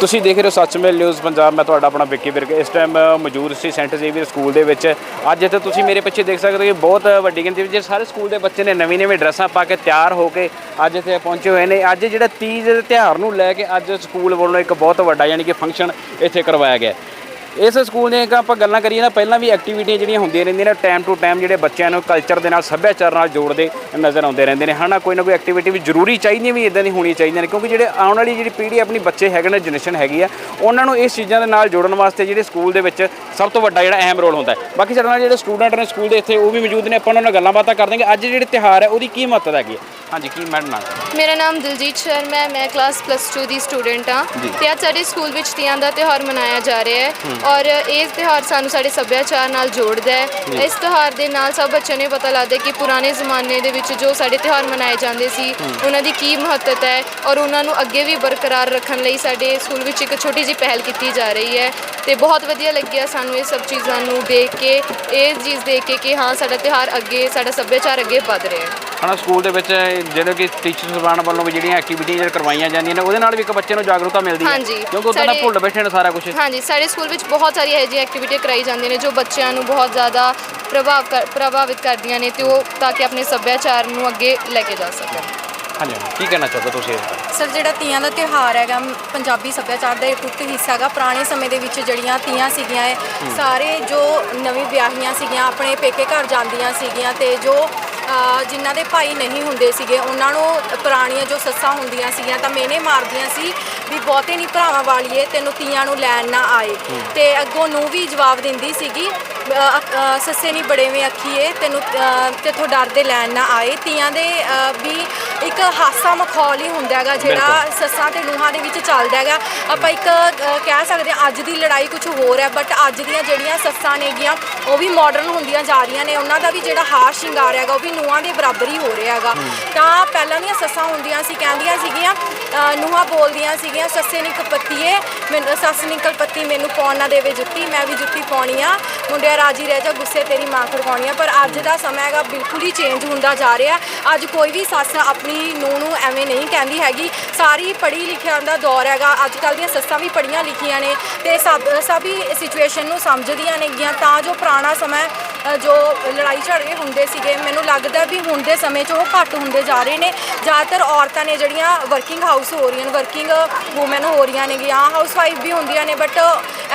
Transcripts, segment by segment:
ਤੁਸੀਂ ਦੇਖ ਰਹੇ ਹੋ ਸੱਚਮੇਲ ਨਿਊਜ਼ ਪੰਜਾਬ, ਮੈਂ ਤੁਹਾਡਾ ਆਪਣਾ ਵਿੱਕੀ ਵਿਰਕ ਇਸ ਟਾਈਮ ਮੌਜੂਦ ਸੀ ਸੈਂਟ ਜ਼ੇਵੀਅਰ ਸਕੂਲ ਦੇ ਵਿੱਚ। ਅੱਜ ਇੱਥੇ ਤੁਸੀਂ ਮੇਰੇ ਪਿੱਛੇ ਦੇਖ ਸਕਦੇ ਹੋ ਕਿ ਬਹੁਤ ਵੱਡੀ ਗਿਣਤੀ ਵਿੱਚ ਸਾਰੇ ਸਕੂਲ ਦੇ ਬੱਚੇ ਨੇ ਨਵੀਂ ਨਵੀਂ ਡਰੈਸਾਂ ਪਾ ਕੇ ਤਿਆਰ ਹੋ ਕੇ ਅੱਜ ਇੱਥੇ ਪਹੁੰਚੇ ਹੋਏ ਨੇ। ਅੱਜ ਜਿਹੜਾ ਤੀਜ ਦੇ ਤਿਉਹਾਰ ਨੂੰ ਲੈ ਕੇ ਅੱਜ ਸਕੂਲ ਵੱਲੋਂ ਇੱਕ ਬਹੁਤ ਵੱਡਾ ਯਾਨੀ ਕਿ ਫੰਕਸ਼ਨ ਇੱਥੇ ਕਰਵਾਇਆ ਗਿਆ। ਇਸ ਸਕੂਲ ਦੀਆਂ ਇੱਕ ਆਪਾਂ ਗੱਲਾਂ ਕਰੀਏ ਨਾ, ਪਹਿਲਾਂ ਵੀ ਐਕਟੀਵਿਟੀਆਂ ਜਿਹੜੀਆਂ ਹੁੰਦੀਆਂ ਰਹਿੰਦੀਆਂ ਨੇ ਟਾਈਮ ਟੂ ਟਾਈਮ ਜਿਹੜੇ ਬੱਚਿਆਂ ਨੂੰ ਕਲਚਰ ਦੇ ਨਾਲ, ਸੱਭਿਆਚਾਰ ਨਾਲ ਜੋੜਦੇ ਨਜ਼ਰ ਆਉਂਦੇ ਰਹਿੰਦੇ ਨੇ। ਹਨਾ, ਕੋਈ ਨਾ ਕੋਈ ਐਕਟੀਵਿਟੀ ਵੀ ਜ਼ਰੂਰੀ ਚਾਹੀਦੀਆਂ ਵੀ ਇਦਾਂ ਦੀ ਹੋਣੀ ਚਾਹੀਦੀਆਂ ਨੇ, ਕਿਉਂਕਿ ਜਿਹੜੇ ਆਉਣ ਵਾਲੀ ਜਿਹੜੀ ਪੀੜ੍ਹੀ ਆਪਣੀ ਬੱਚੇ ਹੈਗੇ ਨੇ ਜਨਰੇਸ਼ਨ ਹੈਗੀ ਆ, ਉਹਨਾਂ ਨੂੰ ਇਸ ਚੀਜ਼ਾਂ ਦੇ ਨਾਲ ਜੋੜਨ ਵਾਸਤੇ ਜਿਹੜੇ ਸਕੂਲ ਦੇ ਵਿੱਚ ਸਭ ਤੋਂ ਵੱਡਾ ਜਿਹੜਾ ਅਹਿਮ ਰੋਲ ਹੁੰਦਾ ਹੈ। ਬਾਕੀ ਸਾਡੇ ਨਾਲ ਜਿਹੜੇ ਸਟੂਡੈਂਟ ਨੇ, ਸਕੂਲ ਦੇ ਇੱਥੇ ਉਹ ਵੀ ਮੌਜੂਦ ਨੇ, ਆਪਾਂ ਉਹਨਾਂ ਨਾਲ ਗੱਲਾਂ ਬਾਤਾਂ ਕਰ ਦਾਂਗੇ ਅੱਜ ਜਿਹੜੇ ਤਿਉਹਾਰ ਹੈ, ਉਹਦੀ ਕੀ ਮਹੱਤਤਾ ਹੈਗੀ ਹੈ? ਹਾਂਜੀ ਕੀ ਮੈਡਮ ਨਾਲ? ਮੇਰਾ ਨਾਮ ਦਿਲਜੀਤ ਸ਼ਰਮਾ ਹੈ ਮੈਂ ਕਲਾਸ ਪਲੱਸ 2 ਦੀ ਸਟੂਡੈਂਟ ਹਾਂ ਜੀ। ਤੇ ਅੱਜ ਸਾਡੇ ਸਕੂਲ ਵਿੱਚ ਤੀਆਂ ਦਾ ਤਿਉਹਾਰ ਮਨਾਇਆ ਜਾ ਰਿਹਾ ਹੈ ਔਰ ਇਹ ਤਿਉਹਾਰ ਸਾਨੂੰ ਸਾਡੇ ਸੱਭਿਆਚਾਰ ਨਾਲ ਜੋੜਦਾ ਹੈ। ਇਸ ਤਿਉਹਾਰ ਦੇ ਨਾਲ ਸਭ ਬੱਚਿਆਂ ਨੂੰ ਇਹ ਪਤਾ ਲੱਗਦਾ ਹੈ ਕਿ ਪੁਰਾਣੇ ਜ਼ਮਾਨੇ ਦੇ ਵਿੱਚ ਜੋ ਸਾਡੇ ਤਿਉਹਾਰ ਮਨਾਏ ਜਾਂਦੇ ਸੀ ਉਹਨਾਂ ਦੀ ਕੀ ਮਹੱਤਤਾ ਹੈ ਔਰ ਉਹਨਾਂ ਨੂੰ ਅੱਗੇ ਵੀ ਬਰਕਰਾਰ ਰੱਖਣ ਲਈ ਸਾਡੇ ਸਕੂਲ ਵਿੱਚ ਇੱਕ ਛੋਟੀ ਜਿਹੀ ਪਹਿਲ ਕੀਤੀ ਜਾ ਰਹੀ ਹੈ ਤੇ ਬਹੁਤ ਵਧੀਆ ਲੱਗਿਆ ਸਾਨੂੰ ਇਹ ਸਭ ਚੀਜ਼ਾਂ ਨੂੰ ਦੇਖ ਕੇ ਇਹ ਚੀਜ਼ ਦੇਖ ਕੇ ਕਿ ਹਾਂ ਸਾਡਾ ਤਿਉਹਾਰ ਅੱਗੇ ਸਾਡਾ ਸੱਭਿਆਚਾਰ ਅੱਗੇ ਵਧ ਰਿਹਾ ਹੈ। ਹਨਾ ਸਕੂਲ ਦੇ ਵਿੱਚ ਜਿਹੜੇ ਕਿ ਟੀਚਰ ਸਬਾਨ ਵੱਲੋਂ ਵੀ ਜਿਹੜੀਆਂ ਐਕਟੀਵਿਟੀਆਂ ਕਰਵਾਈਆਂ ਜਾਂਦੀਆਂ ਨੇ ਉਹਦੇ ਨਾਲ ਵੀ ਇੱਕ ਬੱਚੇ ਨੂੰ ਜਾਗਰੂਕਤਾ ਮਿਲਦੀ ਹੈ ਹਾਂਜੀ। ਕਿਉਂਕਿ ਤਾਂ ਸਾਡੇ- ਭੁੱਲ ਬੈਠੇ ਨੇ ਸਾਰਾ ਕੁਝ ਹਾਂਜੀ ਸਾਡੇ ਸਕੂਲ ਵਿੱਚ ਬਹੁਤ ਸਾਰੀਆਂ ਇਹੋ ਜਿਹੀਆਂ ਐਕਟੀਵਿਟੀਆਂ ਕਰਾਈ ਜਾਂਦੀਆਂ ਨੇ ਜੋ ਬੱਚਿਆਂ ਨੂੰ ਬਹੁਤ ਜ਼ਿਆਦਾ ਪ੍ਰਭਾਵ ਕਰ- ਪ੍ਰਭਾਵਿਤ ਕਰਦੀਆਂ ਨੇ ਤੇ ਉਹ ਤਾਂ ਕਿ ਆਪਣੇ ਸੱਭਿਆਚਾਰ ਨੂੰ ਅੱਗੇ ਲੈ ਕੇ ਜਾ ਸਕਣ ਹਾਂਜੀ। ਕੀ ਕਹਿਣਾ ਚਾਹੋਗੇ ਤੁਸੀਂ ਇਸ ਬਾਰੇ ਸਰ ਜਿਹੜਾ ਤੀਆਂ ਦਾ ਤਿਉਹਾਰ ਹੈਗਾ ਮ- ਪੰਜਾਬੀ ਸੱਭਿਆਚਾਰ ਦਾ ਇੱਕ ਟੁੱਟ ਹਿੱਸਾ ਹੈਗਾ ਪੁਰਾਣੇ ਸਮੇਂ ਦੇ ਵਿੱਚ ਜਿਹੜੀਆਂ ਤੀਆਂ ਸੀਗੀਆਂ ਇਹ ਸਾਰੇ ਜੋ ਨਵੀਂ ਵਿਆਹੀਆਂ ਸੀਗੀਆਂ ਆਪਣੇ ਪੇਕੇ ਘਰ ਜਾਂਦੀਆਂ ਸੀਗੀਆਂ ਤੇ ਜੋ ਜਿਨ੍ਹਾਂ ਦੇ ਭਾਈ ਨਹੀਂ ਹੁੰਦੇ ਸੀਗੇ ਉਹਨਾਂ ਨੂੰ ਪੁਰਾਣੀਆਂ ਜੋ ਸੱਸਾਂ ਹੁੰਦੀਆਂ ਸੀਗੀਆਂ ਤਾਂ ਮੇਨੇ ਮਾਰਦੀਆਂ ਸੀ ਵੀ ਬਹੁਤੇ ਨਹੀਂ ਭਰਾਵਾਂ ਵਾਲੀਏ ਤੈਨੂੰ ਤੀਆਂ ਨੂੰ ਲੈਣ ਨਾ ਆਏ। ਤੇ ਅੱਗੋਂ ਨੂੰ ਵੀ ਜਵਾਬ ਦਿੰਦੀ ਸੀਗੀ ਸੱਸੇ ਨਹੀਂ ਬੜੇਵੇਂ ਅੱਖੀਏ ਤੈਨੂੰ ਤੇਥੋਂ ਡਰਦੇ ਲੈਣ ਨਾ ਆਏ। ਤੀਆਂ ਦੇ ਵੀ ਇੱਕ ਹਾਸਾ ਮਖੌਲ ਹੀ ਹੁੰਦਾ ਹੈਗਾ ਜਿਹੜਾ ਸੱਸਾਂ ਤੇ ਨੂੰਹਾਂ ਦੇ ਵਿੱਚ ਚੱਲਦਾ ਹੈਗਾ। ਆਪਾਂ ਇੱਕ ਕਹਿ ਸਕਦੇ ਹਾਂ ਅੱਜ ਦੀ ਲੜਾਈ ਕੁਝ ਹੋਰ ਹੈ ਬਟ ਅੱਜ ਦੀਆਂ ਜਿਹੜੀਆਂ ਸੱਸਾਂ ਨੇਗੀਆਂ ਉਹ ਵੀ ਮਾਡਰਨ ਹੁੰਦੀਆਂ ਜਾ ਰਹੀਆਂ ਨੇ। ਉਹਨਾਂ ਦਾ ਵੀ ਜਿਹੜਾ ਹਾਰ ਸ਼ਿੰਗਾਰ ਹੈਗਾ ਉਹ ਵੀ ਨੂੰਹਾਂ ਦੇ ਬਰਾਬਰ ਹੀ ਹੋ ਰਿਹਾ ਹੈਗਾ। ਤਾਂ ਪਹਿਲਾਂ ਦੀਆਂ ਸੱਸਾਂ ਹੁੰਦੀਆਂ ਸੀ ਕਹਿੰਦੀਆਂ ਸੀਗੀਆਂ ਨੂੰਹਾਂ ਬੋਲਦੀਆਂ ਸੀਗੀਆਂ ਸੱਸੇ ਨਹੀਂ ਕਪੱਤੀਏ ਮੈਨੂੰ ਸੱਸ ਨਹੀਂ ਕਲਪੱਤੀ ਮੈਨੂੰ ਪਾਉਣ ਨਾ ਦੇਵੇ ਜੁੱਤੀ ਮੈਂ ਵੀ ਜੁੱਤੀ ਪਾਉਣੀ ਆ। ਮੁੰਡਿਆ ਰਾਜੀ ਰਹਿ ਜਾ, ਗੁੱਸੇ ਤੇਰੀ ਮਾਂ ਖੜਕਾਉਣੀ ਆ, ਪਰ ਅੱਜ ਦਾ ਸਮਾਂ ਹੈਗਾ, ਬਿਲਕੁਲ ਹੀ ਚੇਂਜ ਹੁੰਦਾ ਜਾ ਰਿਹਾ। ਅੱਜ ਕੋਈ ਵੀ ਸੱਸ ਆਪਣੀ ਨੂੰਹ ਨੂੰ ਐਵੇਂ ਨਹੀਂ ਕਹਿੰਦੀ ਹੈਗੀ। ਸਾਰੀ ਪੜ੍ਹੀ ਲਿਖਿਆ ਦਾ ਦੌਰ ਹੈਗਾ। ਅੱਜ ਕੱਲ ਦੀਆਂ ਸੱਸਾਂ ਵੀ ਪੜ੍ਹੀਆਂ ਲਿਖੀਆਂ ਨੇ ਤੇ ਸਭ, ਸਭੀ ਸਿਚੁਏਸ਼ਨ ਨੂੰ ਸਮਝਦੀਆਂ ਨੇਗੀਆਂ। ਤਾਂ ਜੋ ਪੁਰਾਣਾ ਸਮਾਂ ਜੋ ਲੜਾਈ ਝਗੜੇ ਹੁੰਦੇ ਸੀਗੇ ਮੈਨੂੰ ਲੱਗਦਾ ਵੀ ਹੁਣ ਦੇ ਸਮੇਂ 'ਚ ਉਹ ਘੱਟ ਹੁੰਦੇ ਜਾ ਰਹੇ ਨੇ। ਜ਼ਿਆਦਾਤਰ ਔਰਤਾਂ ਨੇ ਜਿਹੜੀਆਂ ਵਰਕਿੰਗ ਹਾਊਸ ਹੋ ਰਹੀਆਂ ਨੇ ਵਰਕਿੰਗ ਵੂਮਨ ਹੋ ਰਹੀਆਂ ਨੇਗੀਆਂ ਹਾਊਸ ਵਾਈਫ ਵੀ ਹੁੰਦੀਆਂ ਨੇ ਬਟ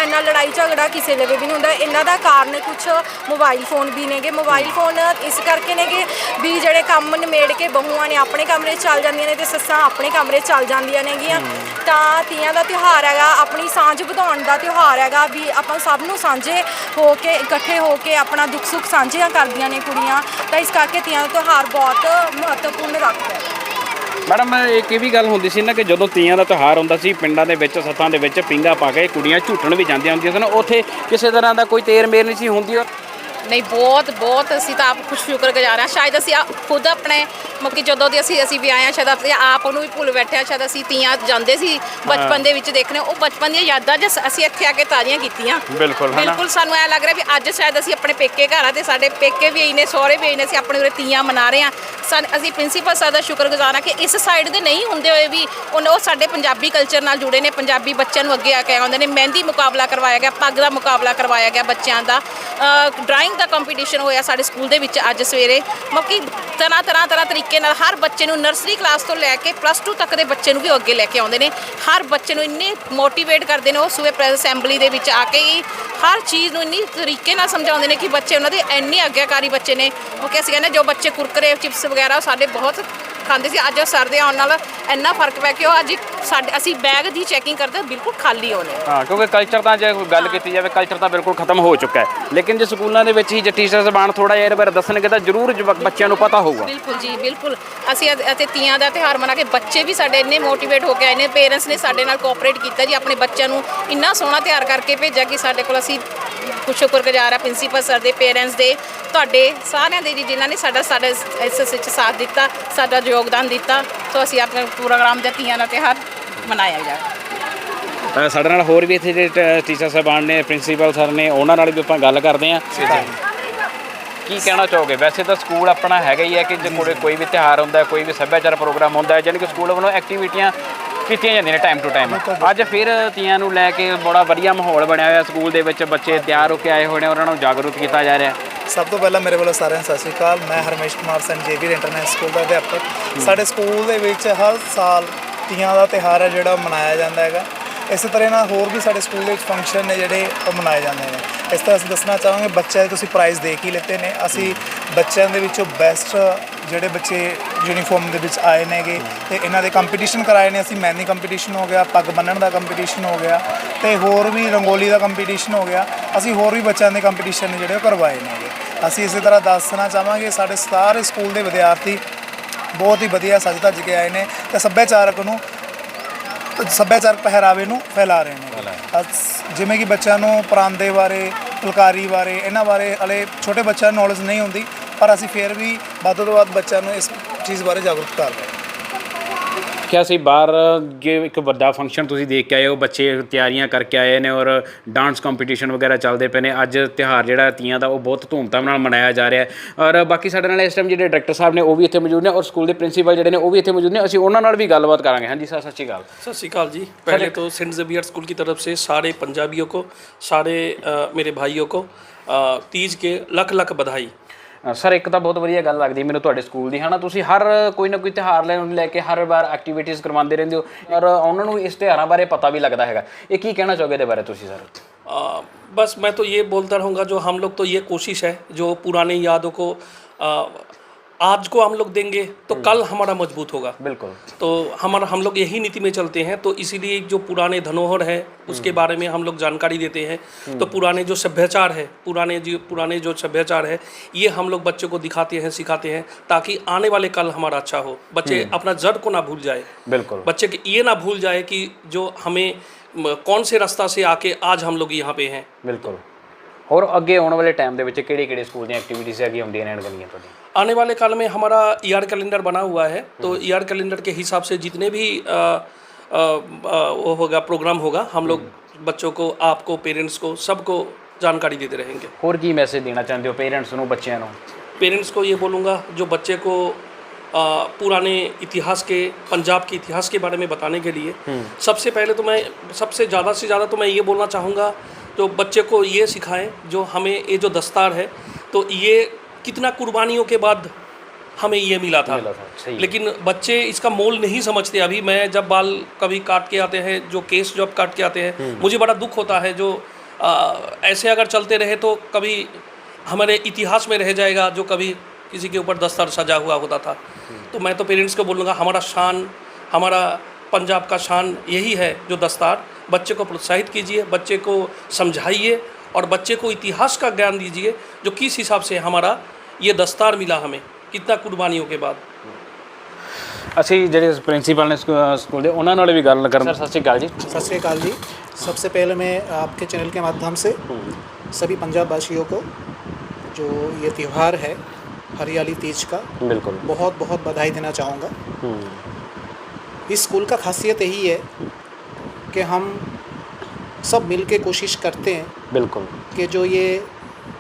ਇੰਨਾ ਲੜਾਈ ਝਗੜਾ ਕਿਸੇ ਵੇਲੇ ਵੀ ਨਹੀਂ ਹੁੰਦਾ। ਇਹਨਾਂ ਦਾ ਕਾਰਨ ਕੁਝ ਮੋਬਾਈਲ ਫੋਨ ਵੀ ਨੇਗੇ। ਮੋਬਾਈਲ ਫੋਨ ਇਸ ਕਰਕੇ ਨੇਗੇ ਵੀ ਜਿਹੜੇ ਕੰਮ ਨਿਮੇੜ ਕੇ ਬਹੂਆਂ ਨੇ ਆਪਣੇ ਕਮਰੇ 'ਚ ਚੱਲ ਜਾਂਦੀਆਂ ਨੇ ਤੇ ਸੱਸਾਂ ਆਪਣੇ ਕਮਰੇ 'ਚ ਚੱਲ ਜਾਂਦੀਆਂ ਨੇਗੀਆਂ। ਤਾਂ ਤੀਆਂ ਦਾ ਤਿਉਹਾਰ ਹੈਗਾ ਆਪਣੀ ਸਾਂਝ ਵਧਾਉਣ ਦਾ ਤਿਉਹਾਰ ਹੈਗਾ ਵੀ ਆਪਾਂ ਸਭ ਨੂੰ ਸਾਂਝੇ ਹੋ ਕੇ ਇਕੱਠੇ ਹੋ ਕੇ ਆਪਣਾ ਦੁੱਖ ਸੁੱਖ ਸਾਂਝੀਆਂ ਕਰਦੀਆਂ ਨੇ ਕੁੜੀਆਂ, ਤਾਂ ਇਸ ਕਰਕੇ ਤੀਆਂ ਦਾ ਤਿਉਹਾਰ ਬਹੁਤ ਮਹੱਤਵਪੂਰਨ ਰੱਖਦਾ ਹੈ। ਮੈਡਮ ਇੱਕ ਇਹ ਵੀ ਗੱਲ ਹੁੰਦੀ ਸੀ ਨਾ ਕਿ ਜਦੋਂ ਤੀਆਂ ਦਾ ਤਿਉਹਾਰ ਹੁੰਦਾ ਸੀ, ਪਿੰਡਾਂ ਦੇ ਵਿੱਚ, ਸੱਥਾਂ ਦੇ ਵਿੱਚ ਪਿੰਗਾ ਪਾ ਕੇ ਕੁੜੀਆਂ ਝੂਟਣ ਵੀ ਜਾਂਦੀਆਂ ਹੁੰਦੀਆਂ ਸਨ, ਉੱਥੇ ਕਿਸੇ ਤਰ੍ਹਾਂ ਦਾ ਕੋਈ ਤੇਰ ਮੇਰ ਨਹੀਂ ਸੀ ਹੁੰਦੀ ਨਹੀਂ ਬਹੁਤ ਬਹੁਤ ਅਸੀਂ ਤਾਂ ਆਪ ਖੁਸ਼ ਸ਼ੁਕਰਗੁਜ਼ਾਰ ਹਾਂ। ਸ਼ਾਇਦ ਅਸੀਂ ਆ- ਖੁਦ ਆਪਣੇ ਮੱਕੀ ਜਦੋਂ ਦੀ ਅਸੀਂ ਅਸੀਂ ਵੀ ਆਏ ਹਾਂ ਸ਼ਾਇਦ ਅਸੀਂ ਆਪ ਨੂੰ ਵੀ ਭੁੱਲ ਬੈਠੇ ਹਾਂ ਸ਼ਾਇਦ ਅਸੀਂ ਤੀਆਂ ਜਾਂਦੇ ਸੀ ਬਚਪਨ ਦੇ ਵਿੱਚ ਦੇਖਣੇ ਉਹ ਬਚਪਨ ਦੀਆਂ ਯਾਦਾਂ ਜਿਸ ਅਸੀਂ ਇੱਥੇ ਆ ਕੇ ਤਾਜ਼ੀਆਂ ਕੀਤੀਆਂ। ਬਿਲਕੁਲ? ਬਿਲਕੁਲ ਸਾਨੂੰ ਐ ਲੱਗ ਰਿਹਾ ਵੀ ਅੱਜ ਸ਼ਾਇਦ ਅਸੀਂ ਆਪਣੇ ਪੇਕੇ ਘਰ ਆ ਤੇ ਸਾਡੇ ਪੇਕੇ ਵੀ ਆਈ ਨੇ ਸਹੁਰੇ ਵੀ ਆਈ ਨੇ ਅਸੀਂ ਆਪਣੇ ਉਰੇ ਤੀਆਂ ਮਨਾ ਰਹੇ ਹਾਂ। ਸਨ ਅਸੀਂ ਪ੍ਰਿੰਸੀਪਲ ਸਰ ਦਾ ਸ਼ੁਕਰਗੁਜ਼ਾਰ ਹਾਂ ਕਿ ਇਸ ਸਾਈਡ ਦੇ ਨਹੀਂ ਹੁੰਦੇ ਹੋਏ ਵੀ ਉਹਨਾਂ- ਉਹ ਸਾਡੇ ਪੰਜਾਬੀ ਕਲਚਰ ਨਾਲ ਜੁੜੇ ਨੇ, ਪੰਜਾਬੀ ਬੱਚਿਆਂ ਨੂੰ ਅੱਗੇ ਆ ਕੇ ਆਉਂਦੇ ਨੇ। ਮਹਿੰਦੀ ਮੁਕਾਬਲਾ ਕਰਵਾਇਆ ਗਿਆ, ਪੱਗ ਦਾ ਮੁਕਾਬਲਾ ਕਰਵਾਇਆ ਗਿਆ ਬੱਚਿਆਂ ਦਾ। ਡਰਾਇੰਗ ਦਾ ਕੰਪੀਟੀਸ਼ਨ ਹੋਇਆ ਸਾਡੇ ਸਕੂਲ ਦੇ ਵਿੱਚ ਅੱਜ ਸਵੇਰੇ। ਮਤਲਬ ਕਿ ਤਰ੍ਹਾਂ ਤਰ੍ਹਾਂ ਤਰ੍ਹਾਂ ਤਰੀਕੇ ਨਾਲ ਹਰ ਬੱਚੇ ਨੂੰ ਨਰਸਰੀ ਕਲਾਸ ਤੋਂ ਲੈ ਕੇ ਪਲੱਸ 2 ਤੱਕ ਦੇ ਬੱਚੇ ਨੂੰ ਵੀ ਅੱਗੇ ਲੈ ਕੇ ਆਉਂਦੇ ਨੇ। ਹਰ ਬੱਚੇ ਨੂੰ ਇੰਨੇ ਮੋਟੀਵੇਟ ਕਰਦੇ ਨੇ ਉਹ ਸੂਏ ਪ੍ਰੈਸ ਅਸੈਂਬਲੀ ਦੇ ਵਿੱਚ ਆ ਕੇ ਹੀ ਹਰ ਚੀਜ਼ ਨੂੰ ਇੰਨੀ ਤਰੀਕੇ ਨਾਲ ਸਮਝਾਉਂਦੇ ਨੇ ਕਿ ਬੱਚੇ ਉਹਨਾਂ ਦੇ ਇੰਨੇ ਆਗਿਆਕਾਰੀ ਬੱਚੇ ਨੇ। ਉਹ ਕਿ ਅਸੀਂ ਕਹਿੰਦੇ ਜੋ ਬੱਚੇ ਕੁਰਕਰੇ ਚਿਪਸ ਵਗੈਰਾ ਉਹ ਸਾਡੇ ਬਹੁਤ ਖਾਂਦੇ ਸੀ। ਅੱਜ ਸਰ ਦੇ ਆਉਣ ਨਾਲ ਇੰਨਾ ਫ਼ਰਕ ਪੈ ਉਹ ਅੱਜ ਸਾਡੇ ਅਸੀਂ ਬੈਗ ਦੀ ਚੈਕਿੰਗ ਕਰਦੇ ਬਿਲਕੁਲ ਖਾਲੀ ਆਉਣੇ ਹਾਂ ਕਿਉਂਕਿ ਕਲਚਰ ਤਾਂ ਜੇ ਕੋਈ ਗੱਲ ਕੀਤੀ ਜਾਵੇ ਕਲਚਰ ਤਾਂ ਬਿਲਕੁਲ ਖਤਮ ਹੋ ਚੁੱਕਾ ਹੈ। ਲੇਕਿਨ ਜੇ ਸਕੂਲਾਂ ਦੇ ਵਿੱਚ ਹੀ ਜੇ ਟੀਚਰ ਜ਼ਬਾਨ ਥੋੜਾ ਜਿਹਾ ਬਾਰੇ ਦੱਸਣਗੇ ਤਾਂ ਜ਼ਰੂਰ ਬੱਚਿਆਂ ਨੂੰ ਪਤਾ ਹੋਊਗਾ। ਬਿਲਕੁਲ ਜੀ ਬਿਲਕੁਲ। ਅਸੀਂ ਅਤੇ ਤੀਆਂ ਦਾ ਤਿਉਹਾਰ ਮਨਾ ਕੇ ਬੱਚੇ ਵੀ ਸਾਡੇ ਇੰਨੇ ਮੋਟੀਵੇਟ ਹੋ ਕੇ ਆਏ ਨੇ। ਪੇਰੈਂਟਸ ਨੇ ਸਾਡੇ ਨਾਲ ਕੋਆਪਰੇਟ ਕੀਤਾ ਜੀ ਆਪਣੇ ਬੱਚਿਆਂ ਨੂੰ ਇੰਨਾ ਸੋਹਣਾ ਤਿਆਰ ਕਰਕੇ ਭੇਜਿਆ ਕਿ ਸਾਡੇ ਕੋਲ ਅਸੀਂ ਸ਼ੁਕਰਗੁਜ਼ਾਰ ਆ ਪ੍ਰਿੰਸੀਪਲ ਸਰ ਦੇ ਪੇਰੈਂਟਸ ਦੇ ਤੁਹਾਡੇ ਸਾਰਿਆਂ ਦੇ ਜੀ ਜਿਨ੍ਹਾਂ ਨੇ ਸਾਡਾ ਸਾਡੇ ਇਸ ਵਿੱਚ ਸਾਥ ਦਿੱਤਾ ਸਾਡਾ ਯੋਗਦਾਨ ਦਿੱਤਾ ਸੋ ਅਸੀਂ ਆਪਣੇ ਪ੍ਰੋਗਰਾਮ ਦਾ ਤੀਆਂ ਦਾ ਤਿਉਹਾਰ ਮਨਾਇਆ ਜਾ ਅ, ਸਾਡੇ ਨਾਲ ਹੋਰ ਵੀ ਇੱਥੇ ਜਿਹੜੇ ਟੀਚਰ ਸਾਹਿਬਾਨ ਨੇ ਪ੍ਰਿੰਸੀਪਲ ਸਰ ਨੇ ਉਹਨਾਂ ਨਾਲ ਵੀ ਆਪਾਂ ਗੱਲ ਕਰਦੇ ਹਾਂ। ਕੀ ਕਹਿਣਾ ਚਾਹੋਗੇ? ਵੈਸੇ ਤਾਂ ਸਕੂਲ ਆਪਣਾ ਹੈਗਾ ਹੀ ਹੈ ਕਿ ਜੇ ਕੋਲੇ ਕੋਈ ਵੀ ਤਿਉਹਾਰ ਹੁੰਦਾ ਹੈ ਕੋਈ ਵੀ ਸੱਭਿਆਚਾਰ ਪ੍ਰੋਗਰਾਮ ਹੁੰਦਾ ਹੈ ਜਾਣੀ ਕਿ ਸਕੂਲ ਵੱਲੋਂ ਐਕਟੀਵਿਟੀਆਂ ਕੀਤੀਆਂ ਜਾਂਦੀਆਂ ਨੇ ਟਾਈਮ ਟੂ ਟਾਈਮ ਅੱਜ ਫਿਰ ਤੀਆਂ ਨੂੰ ਲੈ ਕੇ ਬੜਾ ਵਧੀਆ ਮਾਹੌਲ ਬਣਿਆ ਹੋਇਆ ਸਕੂਲ ਦੇ ਵਿੱਚ, ਬੱਚੇ ਤਿਆਰ ਹੋ ਕੇ ਆਏ ਹੋਏ ਨੇ, ਉਹਨਾਂ ਨੂੰ ਜਾਗਰੂਕ ਕੀਤਾ ਜਾ ਰਿਹਾ। ਸਭ ਤੋਂ ਪਹਿਲਾਂ ਮੇਰੇ ਵੱਲੋਂ ਸਾਰਿਆਂ ਨੂੰ ਸਤਿ ਸ਼੍ਰੀ ਅਕਾਲ। ਮੈਂ Harmesh Kumar Singh Xavier international school ਦਾ ਅਧਿਆਪਕ। ਸਾਡੇ ਸਕੂਲ ਦੇ ਵਿੱਚ ਹਰ ਸਾਲ ਤੀਆਂ ਦਾ ਤਿਉਹਾਰ ਹੈ ਜਿਹੜਾ ਮਨਾਇਆ ਜਾਂਦਾ ਹੈਗਾ। ਇਸੇ ਤਰ੍ਹਾਂ ਨਾਲ ਹੋਰ ਵੀ ਸਾਡੇ ਸਕੂਲ ਦੇ ਵਿੱਚ ਫੰਕਸ਼ਨ ਨੇ ਜਿਹੜੇ ਉਹ ਮਨਾਏ ਜਾਂਦੇ ਨੇ। ਇਸ ਤਰ੍ਹਾਂ ਅਸੀਂ ਦੱਸਣਾ ਚਾਹਾਂਗੇ, ਬੱਚਿਆਂ ਦੇ ਤੁਸੀਂ ਪ੍ਰਾਈਜ਼ ਦੇਖ ਹੀ ਲਿੱਤੇ ਨੇ। ਅਸੀਂ ਬੱਚਿਆਂ ਦੇ ਵਿੱਚੋਂ ਬੈਸਟ ਜਿਹੜੇ ਬੱਚੇ ਯੂਨੀਫਾਰਮ ਦੇ ਵਿੱਚ ਆਏ ਨੇਗੇ ਤੇ ਇਹਨਾਂ ਦੇ ਕੰਪੀਟੀਸ਼ਨ ਕਰਾਏ ਨੇ। ਅਸੀਂ ਮੈਨੀ ਕੰਪੀਟੀਸ਼ਨ ਹੋ ਗਿਆ, ਪੱਗ ਬੰਨਣ ਦਾ ਕੰਪੀਟੀਸ਼ਨ ਹੋ ਗਿਆ ਤੇ ਹੋਰ ਵੀ ਰੰਗੋਲੀ ਦਾ ਕੰਪੀਟੀਸ਼ਨ ਹੋ ਗਿਆ। ਅਸੀਂ ਹੋਰ ਵੀ ਬੱਚਿਆਂ ਦੇ ਕੰਪੀਟੀਸ਼ਨ ਨੇ ਜਿਹੜੇ ਉਹ ਕਰਵਾਏ ਨੇਗੇ। ਅਸੀਂ ਇਸੇ ਤਰ੍ਹਾਂ ਦੱਸਣਾ ਚਾਹਾਂਗੇ, ਸਾਡੇ ਸਾਰੇ ਸਕੂਲ ਦੇ ਵਿਦਿਆਰਥੀ ਬਹੁਤ ਹੀ ਵਧੀਆ ਸੱਜ ਧੱਜ ਕੇ ਆਏ ਨੇ ਤੇ ਸੱਭਿਆਚਾਰਕ ਨੂੰ ਸੱਭਿਆਚਾਰਕ ਪਹਿਰਾਵੇ ਨੂੰ ਫੈਲਾ ਰਹੇ ਨੇ। ਅਸ- ਜਿਵੇਂ ਕਿ ਬੱਚਿਆਂ ਨੂੰ ਪਰਾਂਦੇ ਬਾਰੇ ਫੁਲਕਾਰੀ ਬਾਰੇ ਇਹਨਾਂ ਬਾਰੇ ਹਲੇ ਛੋਟੇ ਬੱਚਿਆਂ ਨੂੰ ਨੌਲੇਜ ਨਹੀਂ ਹੁੰਦੀ ਪਰ ਅਸੀਂ ਫਿਰ ਵੀ ਵੱਧ ਤੋਂ ਵੱਧ ਬੱਚਿਆਂ ਨੂੰ ਇਸ ਚੀਜ਼ ਬਾਰੇ ਜਾਗਰੂਕ ਕਰ ਰਹੇ ਹਾਂ। ਕਿ ਅਸੀਂ ਬਾਹਰ ਜੇ ਇੱਕ ਵੱਡਾ ਫੰਕਸ਼ਨ ਤੁਸੀਂ ਦੇਖ ਕੇ ਆਏ ਹੋ ਬੱਚੇ ਤਿਆਰੀਆਂ ਕਰਕੇ ਆਏ ਨੇ ਔਰ ਡਾਂਸ ਕੰਪੀਟੀਸ਼ਨ ਵਗੈਰਾ ਚੱਲਦੇ ਪਏ ਨੇ ਅੱਜ ਤਿਉਹਾਰ ਜਿਹੜਾ ਤੀਆਂ ਦਾ ਉਹ ਬਹੁਤ ਧੂਮਧਾਮ ਨਾਲ ਮਨਾਇਆ ਜਾ ਰਿਹਾ ਹੈ ਔਰ ਬਾਕੀ ਸਾਡੇ ਨਾਲ ਇਸ ਟਾਈਮ ਜਿਹੜੇ ਡਾਇਰੈਕਟਰ ਸਾਹਿਬ ਨੇ ਉਹ ਵੀ ਇੱਥੇ ਮੌਜੂਦ ਨੇ ਔਰ ਸਕੂਲ ਦੇ ਪ੍ਰਿੰਸੀਪਲ ਜਿਹੜੇ ਨੇ ਉਹ ਵੀ ਇੱਥੇ ਮੌਜੂਦ ਨੇ ਅਸੀਂ ਉਹਨਾਂ ਨਾਲ ਵੀ ਗੱਲਬਾਤ ਕਰਾਂਗੇ ਹਾਂਜੀ ਸਰ ਸਤਿ ਸ਼੍ਰੀ ਅਕਾਲ सत श्रीकाल जी पहले तो सेंट जेवियर स्कूल की तरफ से सारे पंजाबियों को सारे अ, मेरे भाइयों को अ, तीज के लख लख बधाई ਅ, ਸਰ ਇੱਕ ਤਾਂ ਬਹੁਤ ਵਧੀਆ ਗੱਲ ਲੱਗਦੀ ਹੈ ਮੈਨੂੰ ਤੁਹਾਡੇ ਸਕੂਲ ਦੀ ਹਨਾ ਤੁਸੀਂ ਹਰ ਕੋਈ ਨਾ ਕੋਈ ਤਿਉਹਾਰ ਲੈ ਲੈ ਕੇ ਹਰ ਵਾਰ ਐਕਟੀਵਿਟੀਜ਼ ਕਰਵਾਉਂਦੇ ਰਹਿੰਦੇ ਹੋ ਔਰ ਉਹਨਾਂ ਨੂੰ ਇਸ ਤਿਉਹਾਰਾਂ ਬਾਰੇ ਪਤਾ ਵੀ ਲੱਗਦਾ ਹੈਗਾ ਇਹ ਕੀ ਕਹਿਣਾ ਚਾਹੋਗੇ ਇਹਦੇ ਬਾਰੇ ਤੁਸੀਂ ਸਰ अ, बस मैं तो ये बोलता रहूँगा जो हम लोग तो ये कोशिश है जो पुरानी यादों को अ, आज को हम लोग देंगे तो हम्म। कल हमारा मज़बूत होगा। बिल्कुल। तो हमारा हम लोग यही नीति में चलते हैं तो इसीलिए जो पुराने धनोहर है उसके हम्म। बारे में हम लोग जानकारी देते हैं। हम्म। तो पुराने जो सभ्याचार है पुराने जो पुराने जो सभ्याचार है ये हम लोग बच्चों को दिखाते हैं सिखाते हैं ताकि आने वाले कल हमारा अच्छा हो। बच्चे अपना जड़ को ना भूल जाए। बिल्कुल। बच्चे ये ना भूल जाए कि जो हमें कौन से रास्ता से आके आज हम लोग यहाँ पे हैं। बिल्कुल। ਹੋਰ ਅੱਗੇ ਆਉਣ ਵਾਲੇ ਟਾਈਮ ਦੇ ਵਿੱਚ ਕਿਹੜੇ ਕਿਹੜੇ ਸਕੂਲ ਦੀਆਂ ਐਕਟੀਵਿਟੀਜ਼ ਹੈਗੀਆਂ ਹੁੰਦੀਆਂ ਰਹਿਣ ਗਲੀਆਂ ਤੁਹਾਡੀਆਂ आने वाले काल में हमारा ईआर कैलेंडर बना हुआ है तो ईआर कैलेंडर के हिसाब से जितने भी अ, अ, अ, वो होगा प्रोग्राम होगा हम लोग बच्चों को आपको पेरेंट्स को सबको जानकारी देते रहेंगे ਹੋਰ ਕੀ ਮੈਸੇਜ ਦੇਣਾ ਚਾਹੁੰਦੇ ਹੋ ਪੇਰੈਂਟਸ ਨੂੰ ਬੱਚਿਆਂ ਨੂੰ पेरेंट्स को ये बोलूँगा जो बच्चे को अ, पुराने इतिहास के पंजाब के इतिहास के बारे में बताने के लिए सबसे पहले तो मैं सबसे ज़्यादा से ज़्यादा तो मैं ये बोलना चाहूँगा जो बच्चे को ये सिखाएँ जो हमें ये जो दस्तार है तो ये कितना कुर्बानियों के बाद हमें ये मिला था। मिला था, लेकिन बच्चे इसका मोल नहीं समझते अभी। मैं जब बाल कभी काट के आते हैं जो केस जब काट के आते हैं मुझे बड़ा दुख होता है जो आ, ऐसे अगर चलते रहे तो कभी हमारे इतिहास में रह जाएगा जो कभी किसी के ऊपर दस्तर सजा हुआ होता था। तो मैं तो पेरेंट्स को बोलूँगा हमारा शान हमारा पंजाब का शान यही है जो दस्तार। बच्चे को प्रोत्साहित कीजिए बच्चे को समझाइए और बच्चे को इतिहास का ज्ञान दीजिए जो किस हिसाब से हमारा ये दस्तार मिला हमें कितना कुर्बानियों के बाद। असि ਜਿਹੜੇ प्रिंसिपल ने स्कूल ਦੇ ਉਹਨਾਂ ਨਾਲ ਵੀ ਗੱਲ ਕਰਨ ਸਰ जी। ਸ਼੍ਰੀ ਅਕਾਲ ਜੀ ਸਤਿ ਸ਼੍ਰੀ ਅਕਾਲ ਜੀ ਸਭ सभी पंजाब वासियों को जो ये त्यौहार है हरियाली तीज का बिल्कुल। बहुत बहुत बधाई देना चाहूँगा। हम्म। इस स्कूल का खासियत यही है कि हम सब मिल के कोशिश करते हैं बिल्कुल। कि जो ये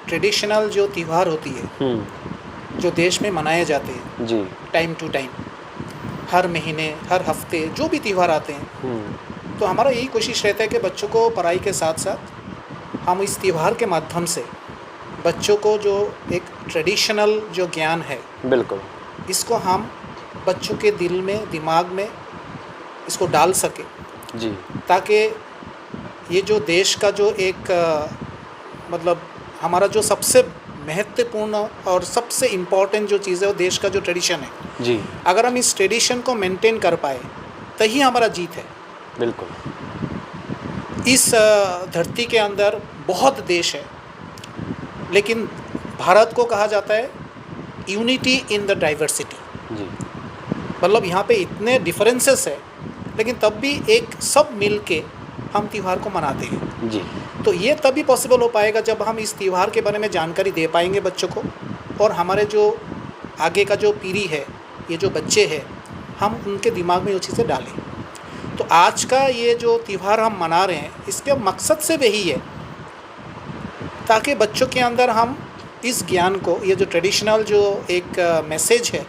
ट्रेडिशनल जो त्यौहार होती है हम्म। जो देश में मनाए जाते हैं जी। टाइम टू टाइम हर महीने हर हफ़्ते जो भी त्यौहार आते हैं हम्म। तो हमारा यही कोशिश रहता है कि बच्चों को पढ़ाई के साथ साथ हम इस त्यौहार के माध्यम से बच्चों को जो एक ट्रेडिशनल जो ज्ञान है बिल्कुल। इसको हम बच्चों के दिल में दिमाग में इसको डाल सके। जी। ताकि ये जो देश का जो एक मतलब हमारा जो सबसे महत्वपूर्ण और सबसे इंपॉर्टेंट जो चीज़ है वो देश का जो ट्रेडिशन है। जी। अगर हम इस ट्रेडिशन को मेंटेन कर पाए तही हमारा जीत है। बिल्कुल। इस धरती के अंदर बहुत देश है लेकिन भारत को कहा जाता है यूनिटी इन द डाइवर्सिटी जी। मतलब यहाँ पे इतने डिफरेंसेस है लेकिन तब भी एक सब मिल के हम त्यौहार को मनाते हैं। जी। तो ये तभी पॉसिबल हो पाएगा जब हम इस त्यौहार के बारे में जानकारी दे पाएँगे बच्चों को और हमारे जो आगे का जो पीढ़ी है ये जो बच्चे हैं हम उनके दिमाग में वो चीज़ें डालें। तो आज का ये जो त्यौहार हम मना रहे हैं इसके मकसद से वही है ताकि बच्चों के अंदर हम इस ज्ञान को ये जो ट्रेडिशनल जो एक मैसेज है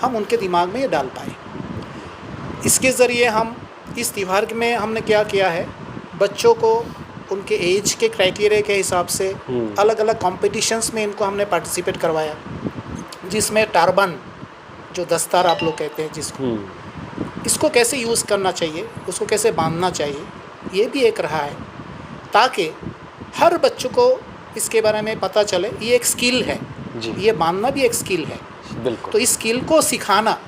हम उनके दिमाग में ये डाल पाए। इसके ज़रिए हम इस त्यौहार में हमने क्या किया है बच्चों को उनके एज के क्राइटेरिया के हिसाब से अलग अलग कॉम्पिटिशन्स में इनको हमने पार्टिसिपेट करवाया जिसमें टारबन जो दस्तार आप लोग कहते हैं जिसको इसको कैसे यूज़ करना चाहिए उसको कैसे बांधना चाहिए ये भी एक रहा है ताकि हर बच्चों को इसके बारे में पता चले ये एक स्किल है। जी। ये बांधना भी एक स्किल है। बिल्कुल। तो इस स्किल को सिखाना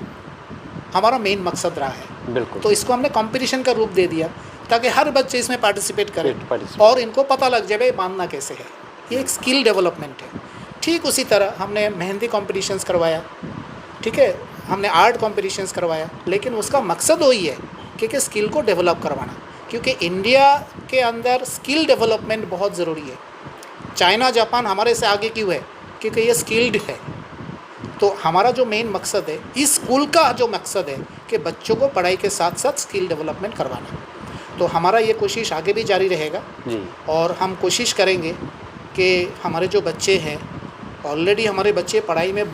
हमारा मेन मकसद रहा है। बिल्कुल। तो इसको हमने कंपटीशन का रूप दे दिया ताकि हर बच्चे इसमें पार्टिसिपेट करें और इनको पता लग जाए बांधना कैसे है। ये एक स्किल डेवलपमेंट है। ठीक उसी तरह हमने मेहंदी कॉम्पिटिशन्स करवाया ठीक है? हमने आर्ट कॉम्पिटिशन्स करवाया लेकिन उसका मकसद वही है क्योंकि स्किल को डेवलप करवाना। क्योंकि इंडिया के अंदर स्किल डेवलपमेंट बहुत ज़रूरी है। चाइना जापान हमारे से आगे क्यों है? क्योंकि ये स्किल्ड है। तो हमारा जो मेन मकसद है इस स्कूल का जो मकसद है कि बच्चों को पढ़ाई के साथ साथ स्किल डेवलपमेंट करवाना। तो हमारा ये कोशिश आगे भी जारी रहेगा और हम कोशिश करेंगे कि हमारे जो बच्चे हैं ऑलरेडी हमारे बच्चे पढ़ाई में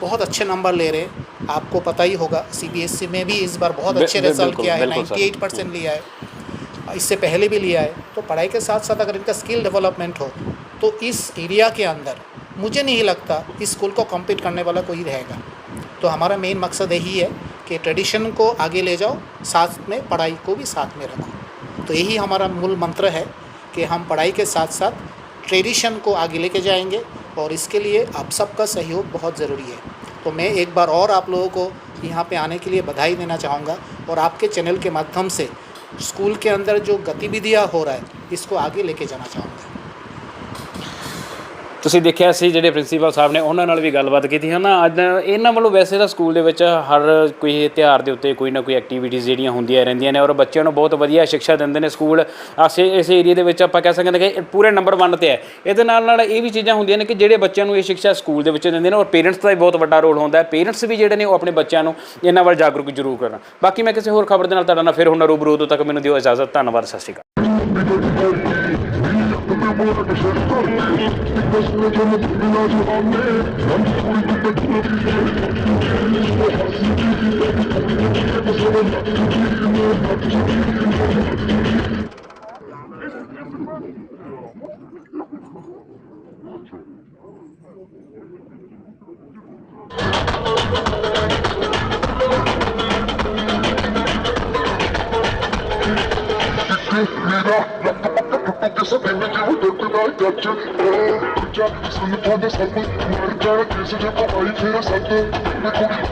बहुत अच्छे नंबर ले रहे हैं। आपको पता ही होगा सीबीएसई में भी इस बार बहुत अच्छे रिज़ल्ट किया है सर। 98 परसेंट लिया है। इससे पहले भी लिया है। तो पढ़ाई के साथ साथ अगर इनका स्किल डेवलपमेंट हो तो इस एरिया के अंदर मुझे नहीं लगता इस स्कूल को कम्पीट करने वाला कोई रहेगा। तो हमारा मेन मकसद यही है कि ट्रेडिशन को आगे ले जाओ, साथ में पढ़ाई को भी साथ में रखो। तो यही हमारा मूल मंत्र है कि हम पढ़ाई के साथ साथ ट्रेडिशन को आगे लेके जाएँगे और इसके लिए आप सबका सहयोग बहुत ज़रूरी है। तो मैं एक बार और आप लोगों को यहाँ पे आने के लिए बधाई देना चाहूँगा और आपके चैनल के माध्यम से स्कूल के अंदर जो गतिविधियाँ हो रहा है, इसको आगे लेके जाना चाहूँगा। ਤੁਸੀਂ ਦੇਖਿਆ ਸੀ ਜਿਹੜੇ ਪ੍ਰਿੰਸੀਪਲ ਸਾਹਿਬ ਨੇ ਉਹਨਾਂ ਨਾਲ ਵੀ ਗੱਲਬਾਤ ਕੀਤੀ ਹੈ ਨਾ ਅੱਜ ਇਹਨਾਂ ਵੱਲੋਂ ਵੈਸੇ ਤਾਂ ਸਕੂਲ ਦੇ ਵਿੱਚ ਹਰ ਕੋਈ ਤਿਉਹਾਰ ਦੇ ਉੱਤੇ ਕੋਈ ਨਾ ਕੋਈ ਐਕਟੀਵਿਟੀਜ਼ ਜਿਹੜੀਆਂ ਹੁੰਦੀਆਂ ਰਹਿੰਦੀਆਂ ਨੇ ਔਰ ਬੱਚਿਆਂ ਨੂੰ ਬਹੁਤ ਵਧੀਆ ਸਿੱਖਿਆ ਦਿੰਦੇ ਨੇ ਸਕੂਲ। ਆਸੇ, ਇਸ ਏਰੀਆ ਦੇ ਵਿੱਚ ਆਪਾਂ ਕਹਿ ਸਕਦੇ ਹਾਂ ਕਿ ਪੂਰੇ ਨੰਬਰ 1 ਤੇ ਹੈ। ਇਹਦੇ ਨਾਲ ਨਾਲ ਇਹ ਵੀ ਚੀਜ਼ਾਂ ਹੁੰਦੀਆਂ ਨੇ ਕਿ ਜਿਹੜੇ ਬੱਚਿਆਂ ਨੂੰ ਇਹ ਸਿੱਖਿਆ ਸਕੂਲ ਦੇ ਵਿੱਚ ਦਿੰਦੇ ਨੇ ਔਰ ਪੇਰੈਂਟਸ ਦਾ ਵੀ ਬਹੁਤ ਵੱਡਾ ਰੋਲ ਹੁੰਦਾ ਹੈ। ਪੇਰੈਂਟਸ ਵੀ ਜਿਹੜੇ ਨੇ ਉਹ ਆਪਣੇ ਬੱਚਿਆਂ ਨੂੰ ਇਹਨਾਂ ਵੱਲ ਜਾਗਰੂਕ ਜ਼ਰੂਰ ਕਰਨ। ਬਾਕੀ ਮੈਂ ਕਿਸੇ ਹੋਰ ਖਬਰ ਦੇ ਨਾਲ ਤੁਹਾਡਾ ਨਾਲ ਫਿਰ ਹੁਣ ਰੂਬਰੂ ਉਦੋਂ ਤੱਕ ਮੈਨੂੰ ਦਿਓ ਇਜਾਜ਼ਤ। ਧੰਨਵਾਦ, ਸਤਿ ਸ਼੍ਰੀ ਅਕਾਲ। młody, że w kolei Bez you. Desapemedim to ay gerçek Kıracak seni kendi sandı Kıracak gezecek o ayı kere sandı Ne koyun